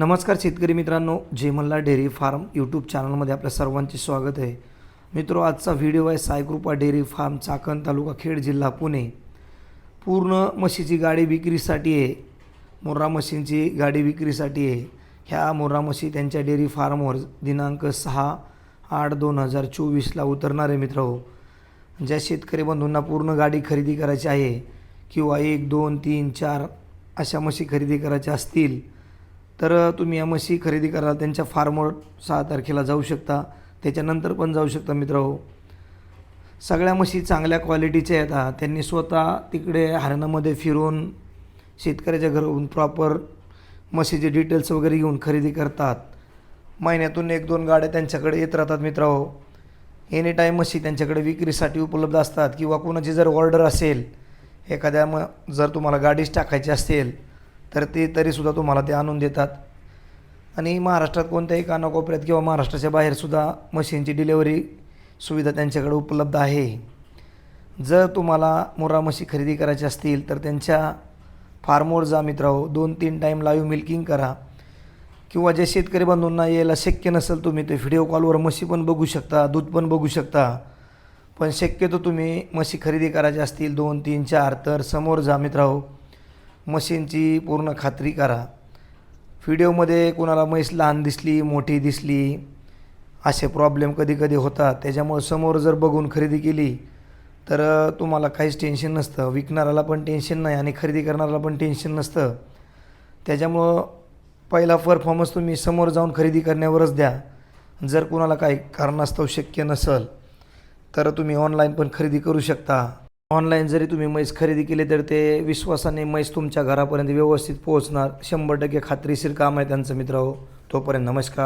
नमस्कार शेतकरी मित्रांनो जेमल्ला डेअरी फार्म यूट्यूब चॅनलमध्ये आपल्या सर्वांचे स्वागत आहे. मित्रो आजचा व्हिडिओ आहे सायकृपा डेअरी फार्म चाकण तालुका खेड जिल्हा पुणे. पूर्ण म्हशीची गाडी विक्रीसाठी आहे. मोर्रा म्हशींची गाडी विक्रीसाठी आहे. ह्या मोर्रा म्हशी त्यांच्या डेअरी फार्मवर दिनांक सहा आठ दोन हजार चोवीसला उतरणार आहे मित्र. ज्या शेतकरी बंधूंना पूर्ण गाडी खरेदी करायची आहे किंवा एक दोन तीन चार अशा म्हशी खरेदी करायच्या असतील तर तुम्ही या म्हशी खरेदी कराल त्यांच्या फार्मवर सहा तारखेला जाऊ शकता. त्याच्यानंतर पण जाऊ शकता मित्र हो. सगळ्या म्हशी चांगल्या क्वालिटीच्या येतात त्यांनी स्वतः तिकडे हरणामध्ये फिरून शेतकऱ्याच्या घरून प्रॉपर म्हशीचे डिटेल्स वगैरे घेऊन खरेदी करतात. महिन्यातून एक दोन गाड्या त्यांच्याकडे येत राहतात मित्र हो. एनी टाईम म्हशी त्यांच्याकडे विक्रीसाठी उपलब्ध असतात किंवा कोणाची जर ऑर्डर असेल एखाद्या म जर तुम्हाला गाडीच टाकायची असेल तर ते तरीसुद्धा तुम्हाला ते आणून देतात. आणि महाराष्ट्रात कोणत्याही कानाकोपऱ्यात किंवा महाराष्ट्राच्या बाहेरसुद्धा मशीनची डिलेवरी सुविधा त्यांच्याकडे उपलब्ध आहे. जर तुम्हाला मुर्रा म्हशी खरेदी करायची असतील तर त्यांच्या फार्मवर जा मित्रांनो हो. दोन तीन टाईम लाईव्ह मिल्किंग करा. किंवा जे शेतकरी बंधूंना यायला शक्य नसेल तुम्ही ते व्हिडिओ कॉलवर म्हशी पण बघू शकता दूध पण बघू शकता. पण शक्यतो तुम्ही म्हशी खरेदी करायची असतील दोन तीन चार तर समोर जा मित्रांनो हो. मशीनची पूर्ण खात्री करा. व्हिडिओमध्ये कोणाला म्हैस लहान दिसली मोठी दिसली असे प्रॉब्लेम कधी कधी होतात. त्याच्यामुळे समोर जर बघून खरेदी केली तर तुम्हाला काहीच टेन्शन नसतं. विकणाऱ्याला पण टेन्शन नाही आणि खरेदी करणाऱ्याला पण टेन्शन नसतं. त्याच्यामुळं पहिला परफॉर्मन्स तुम्ही समोर जाऊन खरेदी करण्यावरच द्या. जर कुणाला काही कारणास्तव शक्य नसेल तर तुम्ही ऑनलाईन पण खरेदी करू शकता. ऑनलाईन जरी तुम्ही म्हैस खरेदी केली तर ते विश्वासाने म्हैस तुमच्या घरापर्यंत व्यवस्थित पोहोचणार. शंभर टक्के खात्रीशीर काम आहे त्यांचं मित्र हो. तोपर्यंत नमस्कार.